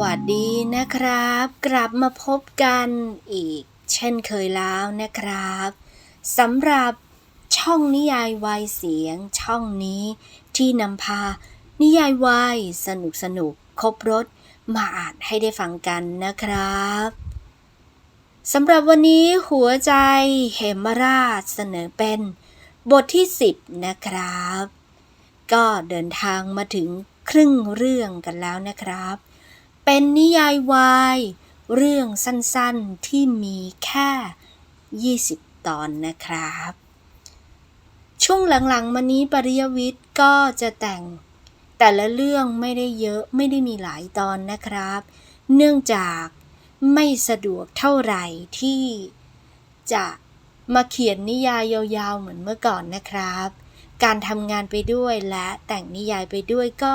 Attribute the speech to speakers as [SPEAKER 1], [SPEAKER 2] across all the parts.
[SPEAKER 1] วัสดีนะครับ กลับมาพบกันอีก เช่นเคยแล้วนะครับสำหรับช่องนิยายวายเสียงช่องนี้ที่นำพา นิยายวายสนุกสนุกครบรถมาอ่านให้ได้ฟังกันนะครับสำหรับวันนี้หัวใจเหมราชเสนอเป็นบทที่ 10 นะครับ ก็เดินทางมาถึงครึ่งเรื่องกันแล้วนะครับ เป็นนิยายวาย เรื่องสั้นๆที่มีแค่ 20 ตอนนะครับ ช่วงหลังๆ มานี้ปริยวิทย์ก็จะแต่งแต่ละเรื่องไม่ได้เยอะไม่ได้มีหลายตอนนะครับ เนื่องจากไม่สะดวกเท่าไหร่ที่จะมาเขียนนิยายยาวๆเหมือนเมื่อก่อนนะครับ การทำงานไปด้วยและแต่งนิยายไปด้วยก็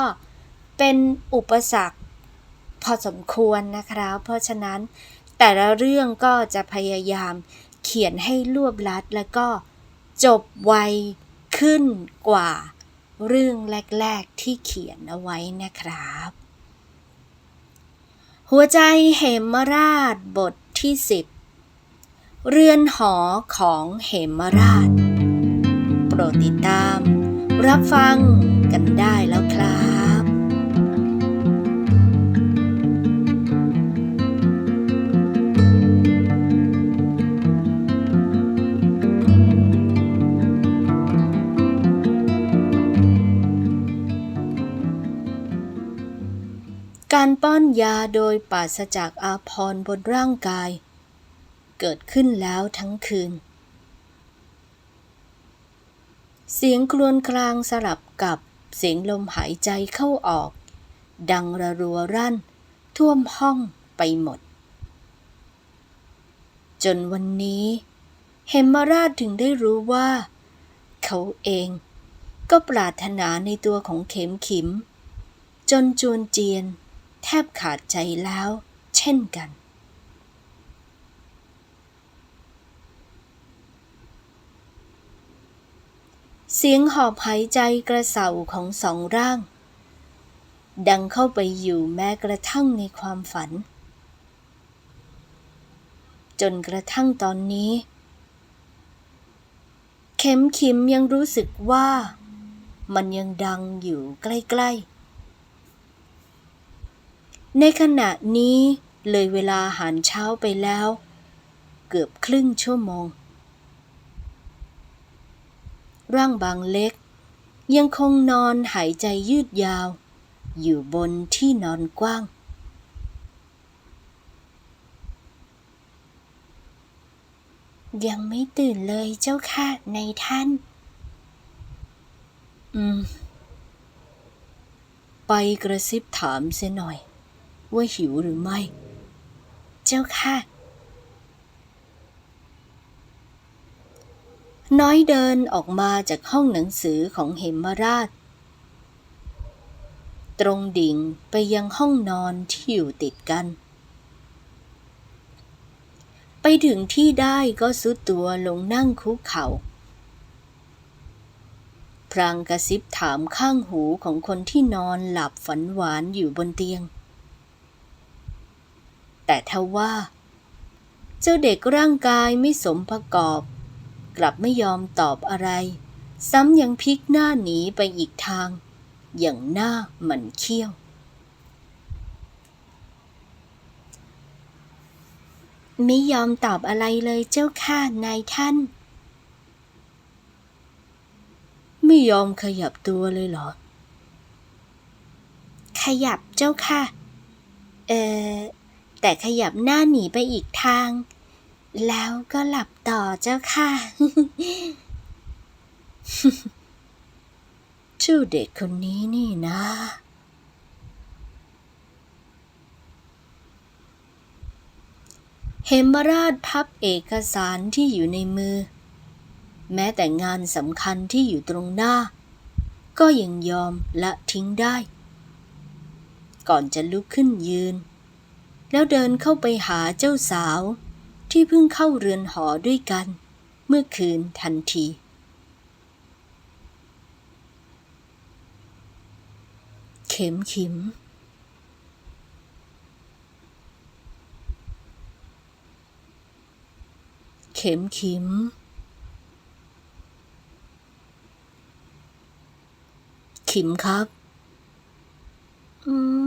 [SPEAKER 1] เป็นอุปสรรค อสมควรนะครับ เพราะฉะนั้นแต่ละเรื่องก็จะพยายามเขียนให้รวบลัดแล้วก็จบไวขึ้นกว่าเรื่องแรก ๆที่เขียนเอาไว้นะครับ หัวใจเหมราชบทที่ 10 เรือนหอของเหมราช โปรดติดตาม รับฟังกันได้แล้วครับ การป้อนยาโดยปราศจากอาพรบนร่างกาย เกิดขึ้นแล้วทั้งคืน เสียงครวญครางสลับกับเสียงลมหายใจเข้าออก ดังระรัวรั่น ท่วมห้องไปหมด จนวันนี้เฮมมาราชถึงได้รู้ว่า เขาเองก็ปรารถนาในตัวของเข็มขิม จนจวนเจียน ทบขาดใจแล้ว เช่นกัน เสียงหอบหายใจกระเสาของสองร่าง ดังเข้าไปอยู่แม้กระทั่งในความฝัน จนกระทั่งตอนนี้ เข็มขิมยังรู้สึกว่ามันยังดังอยู่ใกล้ ๆ ในขณะนี้เลยเวลาอาหารเช้าไปแล้ว เกือบครึ่งชั่วโมง ร่างบางเล็ก ยังคงนอนหายใจยืดยาว อยู่บนที่นอนกว้าง ยังไม่ตื่นเลยเจ้าค่ะในท่าน อืม ไปกระซิบถามเสียหน่อย ว่าหิวหรือไม่ เจ้าค่ะ น้อยเดินออกมาจากห้องหนังสือของเหมราช ตรงดิ่งไปยังห้องนอนที่อยู่ติดกัน ไปถึงที่ได้ก็สุดตัวลงนั่งคุกเขา่าพรางกระซิบถามข้างหูของคนที่นอนหลับฝันหวานอยู่บนเตียง แต่ทว่า เจ้าเด็กร่างกายไม่สมประกอบ กลับไม่ยอมตอบอะไร ซ้ำยังพลิกหน้าหนีไปอีกทาง อย่างหน้าหมันเขี้ยว ไม่ยอมตอบอะไรเลยเจ้าค่ะนายท่าน ไม่ยอมขยับตัวเลยเหรอขยับเจ้าค่ะ เออ แต่ขยับหน้าหนีไปอีกทาง แล้วก็หลับต่อเจ้าค่ะชื่อเด็กคนนี้นี่นะ เฮมราชพับเอกสารที่อยู่ในมือ แม้แต่งานสำคัญที่อยู่ตรงหน้า ก็ยังยอมละทิ้งได้ ก่อนจะลุกขึ้นยืน แล้วเดินเข้าไปหาเจ้าสาว ที่เพิ่งเข้าเรือนหอด้วยกัน เมื่อคืนทันที เข็มขิม เข็มขิม ขิมครับ อืม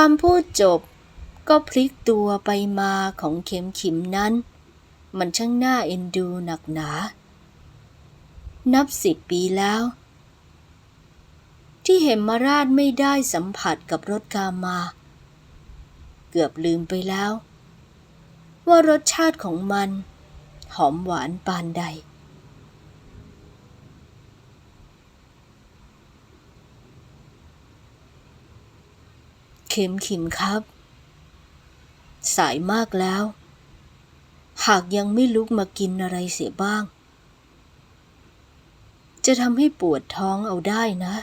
[SPEAKER 1] ความพูดจบ ก็พลิกตัวไปมาของเข็มขิมนั้น มันช่างน่าเอ็นดูหนักหนา นับสิบปีแล้ว ที่เหมมาราชไม่ได้สัมผัสกับรสกามา เกือบลืมไปแล้ว ว่ารสชาติของมัน หอมหวานปานใด เข็มขิมครับ สายมากแล้ว หากยังไม่ลุกมากินอะไรเสียบ้าง จะทำให้ปวดท้องเอาได้นะ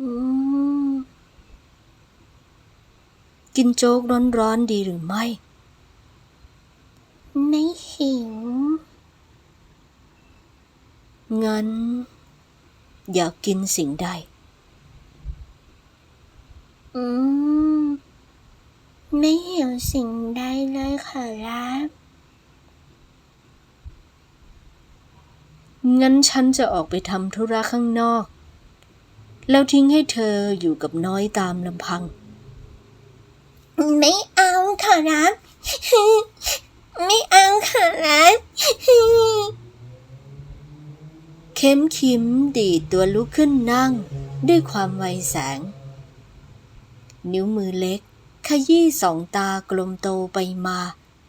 [SPEAKER 1] อืมกินโจ๊กร้อนๆดีหรือไม่ ไม่หิว งั้น อยากกินสิ่งใด อืม ไม่หิวสิ่งใดเลยขอรับ งั้นฉันจะออกไปทำธุระข้างนอก แล้วทิ้งให้เธออยู่กับน้อยตามลำพัง
[SPEAKER 2] ไม่เอาขอรับ ไม่เอาขอรับ
[SPEAKER 1] เข้มขิมดีดตัวลุกขึ้นนั่ง ด้วยความไวแสง นิ้วมือเล็ก ขยี้สองตากลมโตไปมา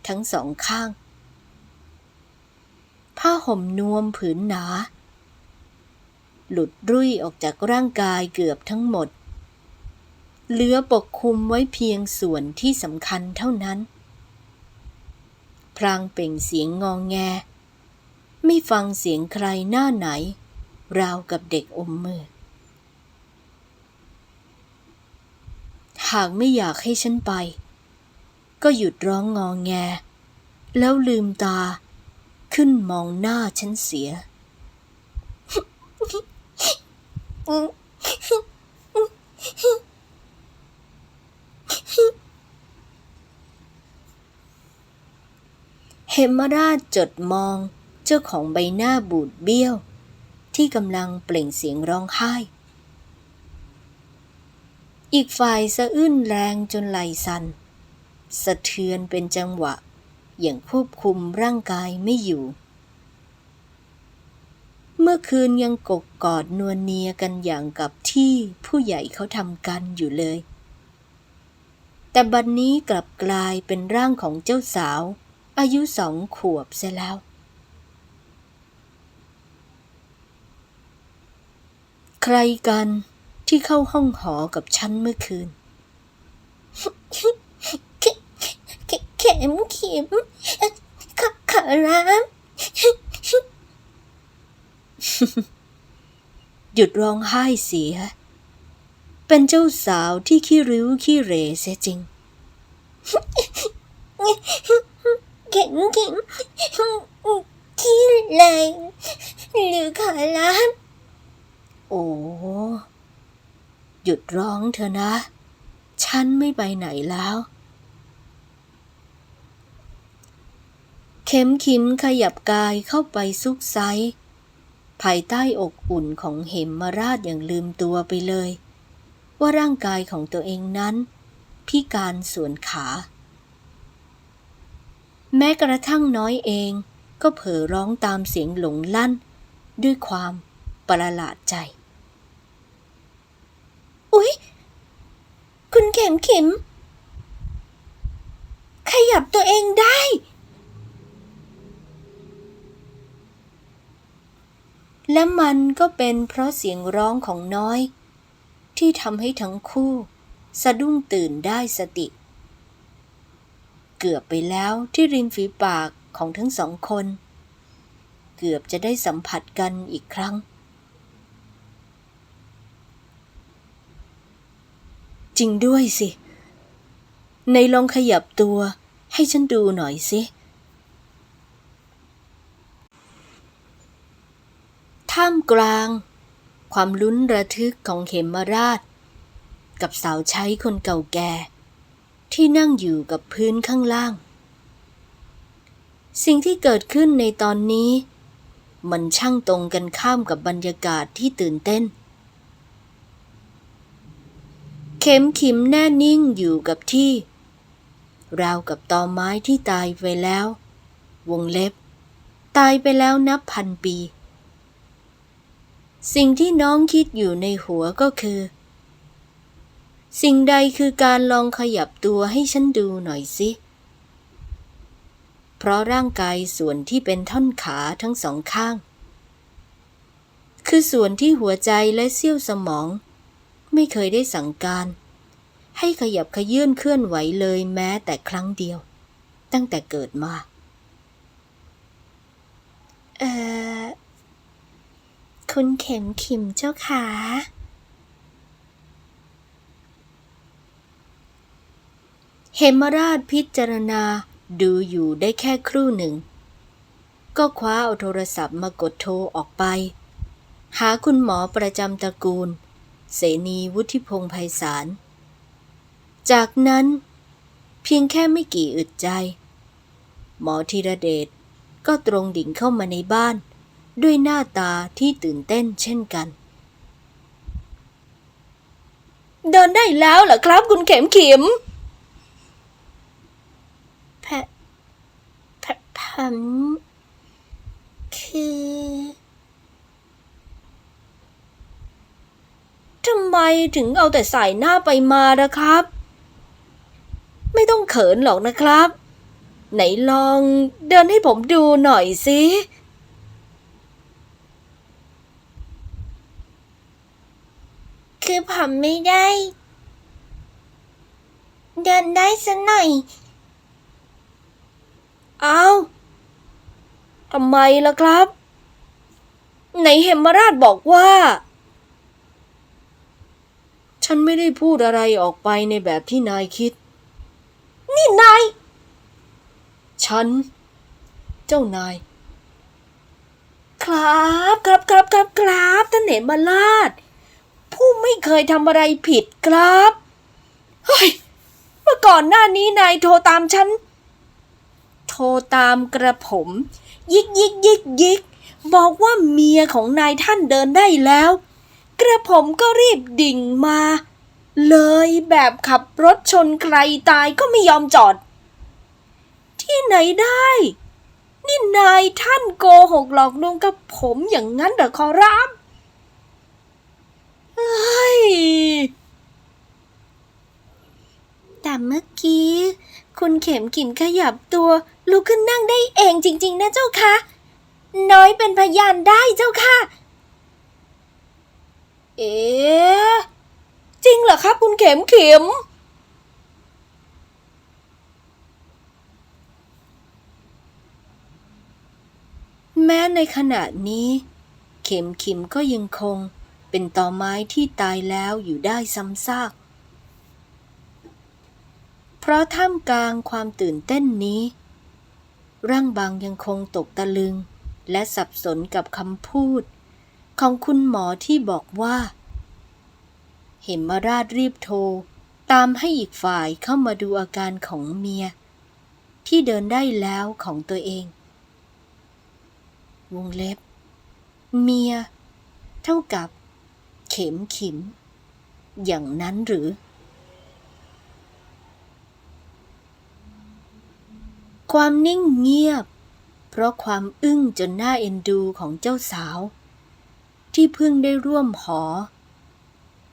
[SPEAKER 1] ทั้งสองข้าง ผ้าห่มนวมผืนหนา หลุดรุ่ยออกจากร่างกายเกือบทั้งหมด เหลือปกคลุมไว้เพียงส่วนที่สำคัญเท่านั้น พรางเป่งเสียงงองแง ไม่ฟังเสียงใครหน้าไหน ราวกับเด็กอมมือ หากไม่อยากให้ฉันไป ก็หยุดร้องงองแง แล้วลืมตา ขึ้นมองหน้าฉันเสียเหมราชจดมองเจ้าของใบหน้าบูดเบี้ยว ที่กำลังเปล่งเสียงร้องไห้ อีกฝ่ายสะอื้นแรงจนไหลสัน่นสะเทือนเป็นจังหวะ อย่างควบคุมร่างกายไม่อยู่ เมื่อคืนยังกกกอดนวลเนียกันอย่างกับที่ผู้ใหญ่เขาทำกันอยู่เลย แต่บัดนนี้กลับกลายเป็นร่างของเจ้าสาว อายุสองขวบเสียแล้วใครกัน ที่เข้าห้องหอกับฉันเมื่อคืน
[SPEAKER 2] เขเข็มขิมขอขอรับ
[SPEAKER 1] หยุดร้องไห้เสีย เป็นเจ้าสาวที่ขี้ริ้วขี้เรเสียจริง
[SPEAKER 2] เข็มขิมขี้แรงหรือขอรับ
[SPEAKER 1] โอ้ หยุดร้องเถอนะ ฉันไม่ไปไหนแล้ว เข็มขิมขยับกายเข้าไปซุกไซภายใต้อกอุ่นของเหมมาราชอย่างลืมตัวไปเลย ว่าร่างกายของตัวเองนั้น พิการส่วนขา แม้กระทั่งน้อยเองก็เผลอร้องตามเสียงหลงลั่น ด้วยความประหลาดใจ
[SPEAKER 2] อุ๊ย คุณเข็มขิม ขยับตัวเองได้
[SPEAKER 1] และมันก็เป็นเพราะเสียงร้องของน้อย ที่ทำให้ทั้งคู่ สะดุ้งตื่นได้สติ เกือบไปแล้วที่ริมฝีปากของทั้งสองคน เกือบจะได้สัมผัสกันอีกครั้ง จริงด้วยสิ ในลองขยับตัว ให้ฉันดูหน่อยสิ ท่ามกลาง ความลุ้นระทึกของเขมราช กับสาวใช้คนเก่าแก่ ที่นั่งอยู่กับพื้นข้างล่าง สิ่งที่เกิดขึ้นในตอนนี้ มันช่างตรงกันข้ามกับบรรยากาศที่ตื่นเต้น เข็มขิมแน่นิ่งอยู่กับที่ ราวกับตอไม้ที่ตายไปแล้ว วงเล็บ ตายไปแล้วนับพันปี สิ่งที่น้องคิดอยู่ในหัวก็คือ สิ่งใดคือการลองขยับตัวให้ฉันดูหน่อยสิ เพราะร่างกายส่วนที่เป็นท่อนขาทั้งสองข้าง คือส่วนที่หัวใจและเสี้ยวสมอง ไม่เคยได้สั่งการ ให้ขยับขยื่นเคลื่อนไหวเลยแม้แต่ครั้งเดียว ตั้งแต่เกิดมา
[SPEAKER 2] เออคุณเข็มขิมเจ้าขา
[SPEAKER 1] เหมราชพิจารณาดูอยู่ได้แค่ครู่หนึ่ง ก็คว้าเอาโทรศัพท์มากดโทรออกไป หาคุณหมอประจำตระกูล เสนีวุฒิพงษ์ไพศาล จากนั้น เพียงแค่ไม่กี่อึดใจ หมอธีรเดชก็ตรงดิ่งเข้ามาในบ้าน ด้วยหน้าตาที่ตื่นเต้นเช่นกัน เดินได้แล้วเหรอครับคุณเข็มขิม
[SPEAKER 2] พะพะผมคือ
[SPEAKER 1] ทำไมถึงเอาแต่ใส่หน้าไปมานะครับ ไม่ต้องเขินหรอกนะครับ ไหนลองเดินให้ผมดูหน่อยสิ
[SPEAKER 2] คือผมไม่ได้ เดินได้สักหน่อย
[SPEAKER 1] เอาทำไมล่ะครับ ไหนเหมราชบอกว่า ฉันไม่ได้พูดอะไรออกไปในแบบที่นายคิด นี่นาย ฉัน เจ้านาย ครับครับครับครับครับท่านเหมราชผู้ไม่เคยทำอะไรผิดครับ เฮ้ย เมื่อก่อนหน้านี้นายโทรตามฉัน โทรตามกระผม ยิกยิกยิกยิกบอกว่าเมียของนายท่านเดินได้แล้ว กระผมก็รีบดิ่งมา เลยแบบขับรถชนใครตายก็ไม่ยอมจอด ที่ไหนได้ นี่นายท่านโกหกหลอกลวงกับผมอย่างนั้นเหรอขอรับเฮ้ย
[SPEAKER 2] แต่เมื่อกี้ คุณเข็มขิมขยับตัว ลุกขึ้นนั่งได้เองจริง ๆ นะเจ้าคะ น้อยเป็นพยานได้เจ้าค่ะ
[SPEAKER 1] เอ๊จริงเหรอครับคุณเข็มเข็มแม้ในขณะนี้ เข็มขิมก็ยังคงเป็นตอไม้ที่ตายแล้วอยู่ได้ซ้ำซาก เพราะท่ามกลางความตื่นเต้นนี้ ร่างบางยังคงตกตะลึง และสับสนกับคำพูด ของคุณหมอที่บอกว่า เหมราชรีบโทร ตามให้อีกฝ่ายเข้ามาดูอาการของเมีย ที่เดินได้แล้วของตัวเอง วงเล็บ เมีย เท่ากับ เข็มขิม อย่างนั้นหรือความนิ่งเงียบ เพราะความอึ้งจนหน่าเอ็นดูของเจ้าสาว ที่เพิ่งได้ร่วมหอ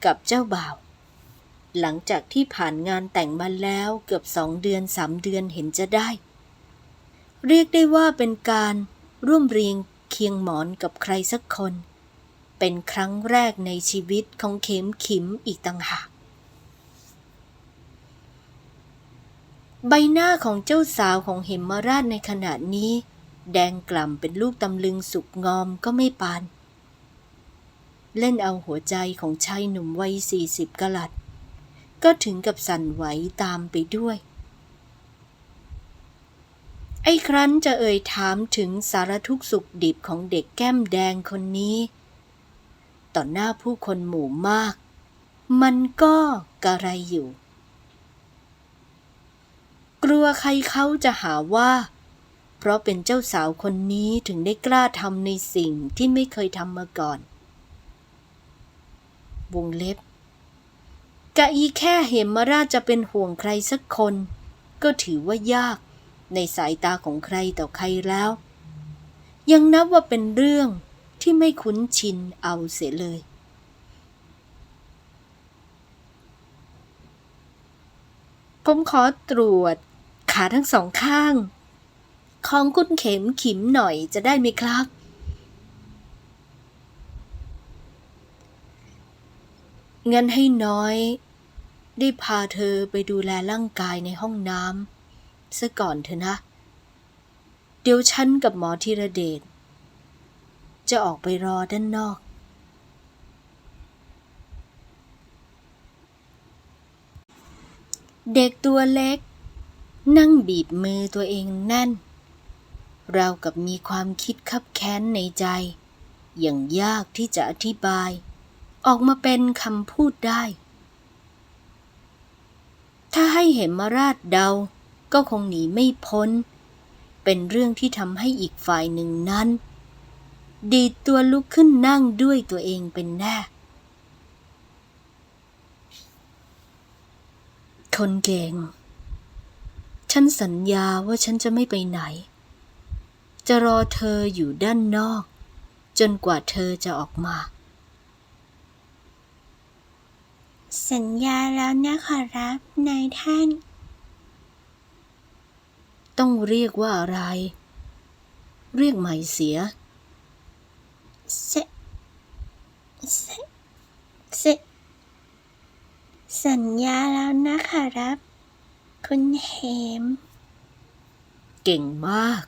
[SPEAKER 1] กับเจ้าบ่าว หลังจากที่ผ่านงานแต่งมาแล้วเกือบสองเดือนสามเดือนเห็นจะได้ เรียกได้ว่าเป็นการร่วมเรียงเคียงหมอนกับใครสักคน เป็นครั้งแรกในชีวิตของเข็มขิมอีกต่างหากใบหน้าของเจ้าสาวของเหมมาราชในขณะนี้ แดงกล่ำเป็นลูกตำลึงสุกงอมก็ไม่ปาน เล่นเอาหัวใจของชายหนุ่มวัยสี่สิบกะลัด ก็ถึงกับสั่นไหวตามไปด้วย ไอ้ครั้นจะเอ่ยถามถึงสารทุกข์สุขดิบของเด็กแก้มแดงคนนี้ ต่อหน้าผู้คนหมู่มาก มันก็กระไรอยู่ กลัวใครเขาจะหาว่า เพราะเป็นเจ้าสาวคนนี้ถึงได้กล้าทำในสิ่งที่ไม่เคยทำมาก่อน วงเล็บ กะอีแค่เหมาราชจะเป็นห่วงใครสักคน ก็ถือว่ายากในสายตาของใครต่อใครแล้ว ยังนับว่าเป็นเรื่องที่ไม่คุ้นชินเอาเสียเลย ผมขอตรวจขาทั้งสองข้าง ของคุณเข็มขิมหน่อยจะได้ไหมครับ งั้นให้น้อย ได้พาเธอไปดูแลร่างกายในห้องน้ำซะก่อนเถอะนะ เดี๋ยวฉันกับหมอธีรเดชจะออกไปรอด้านนอก เด็กตัวเล็ก นั่งบีบมือตัวเองแน่น เรากับมีความคิดคับแค้นในใจ อย่างยากที่จะอธิบาย ออกมาเป็นคำพูดได้ ถ้าให้เหมราชเดาก็คงหนีไม่พ้น เป็นเรื่องที่ทำให้อีกฝ่ายหนึ่งนั้น ดีดตัวลุกขึ้นนั่งด้วยตัวเองเป็นแน่คนเก่ง ฉันสัญญาว่าฉันจะไม่ไปไหน จะรอเธออยู่ด้านนอก จนกว่าเธอจะออกมา
[SPEAKER 2] สัญญาแล้วนะขอรับนายท่าน
[SPEAKER 1] ต้องเรียกว่าอะไร เรียกใหม่เสีย
[SPEAKER 2] สสสสัญญาแล้วนะขอรับ คุณเหม
[SPEAKER 1] เก่งมาก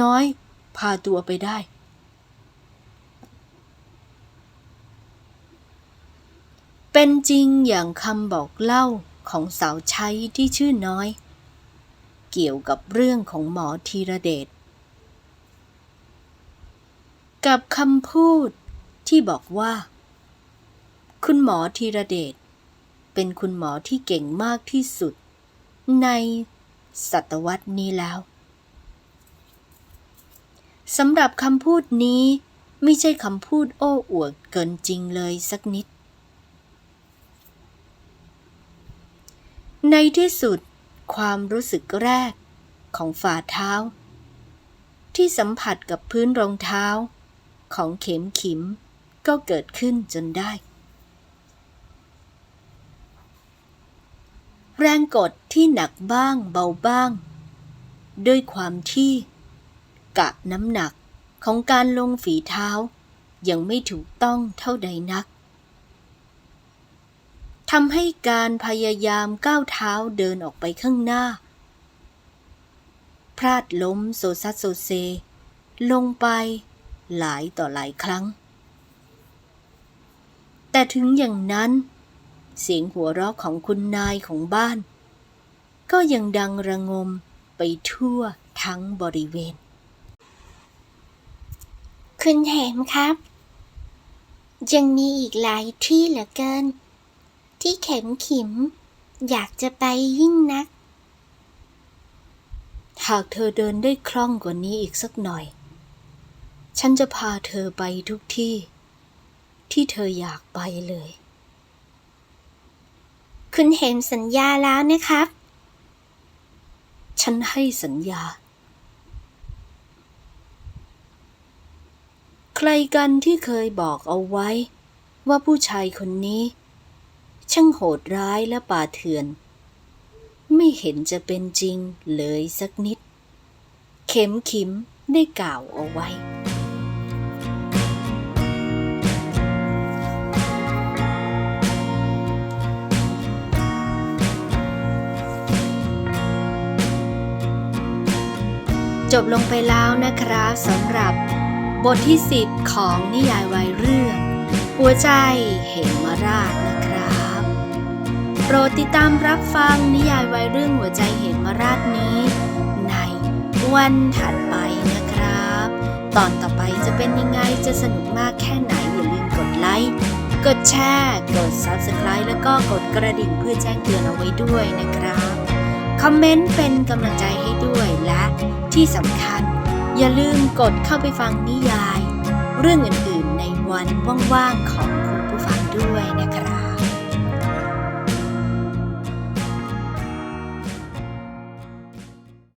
[SPEAKER 1] น้อย พาตัวไปได้ เป็นจริงอย่างคำบอกเล่าของสาวใช้ที่ชื่อน้อย เกี่ยวกับเรื่องของหมอธีระเดชกับคำพูดที่บอกว่า คุณหมอธีระเดชเป็นคุณหมอที่เก่งมากที่สุด ในศตวรรษนี้แล้วสำหรับคำพูดนี้ไม่ใช่คำพูดโอ้อวดเกินจริงเลยสักนิด ในที่สุดความรู้สึกแรกของฝ่าเท้า ที่สัมผัสกับพื้นรองเท้า ของเข็มขิมก็เกิดขึ้นจนได้ แรงกดที่หนักบ้างเบาบ้าง ด้วยความที่ กะน้ำหนักของการลงฝีเท้ายังไม่ถูกต้องเท่าใดนัก ทำให้การพยายามก้าวเท้าเดินออกไปข้างหน้า พลาดล้มโซซัสโซเซ ลงไปหลายต่อหลายครั้ง แต่ถึงอย่างนั้น เสียงหัวเราะของคุณนายของบ้าน ก็ยังดังระงมไปทั่วทั้งบริเวณ
[SPEAKER 2] คุณเหมครับ ยังมีอีกหลายที่เหลือเกิน ที่เข็มขิม อยากจะไปยิ่งนัก
[SPEAKER 1] หากเธอเดินได้คล่องกว่านี้อีกสักหน่อย ฉันจะพาเธอไปทุกที่ ที่เธออยากไปเลย
[SPEAKER 2] คุณเหมสัญญาแล้วนะครับ
[SPEAKER 1] ฉันให้สัญญา ใครกันที่เคยบอกเอาไว้ ว่าผู้ชายคนนี้ ช่างโหดร้ายและป่าเถื่อน ไม่เห็นจะเป็นจริงเลยสักนิด เข็มขิมได้กล่าวเอาไว้จบลงไปแล้วนะครับสำหรับบทที่ 10 ของนิยายวัยเรื่อง หัวใจเหม รดติดตามรับฟังนิยายวัยเรื่องหัวใจเหมราชนี้ ในวันถัดไปนะครับ ตอนต่อไปจะเป็นยังไงจะสนุกมากแค่ไหนอย่าลืมกดไลค์ กดแชร์ กด Subscribe แล้วก็กดกระดิ่งเพื่อแจ้งเตือนเอาไว้ด้วยนะครับ คอมเมนต์เป็นกำลังใจให้ด้วยและที่สำคัญ อย่าลืมกดเข้าไปฟังนิยาย เรื่องอื่นๆในวันว่างๆของคุณผู้ฟังด้วยนะครับ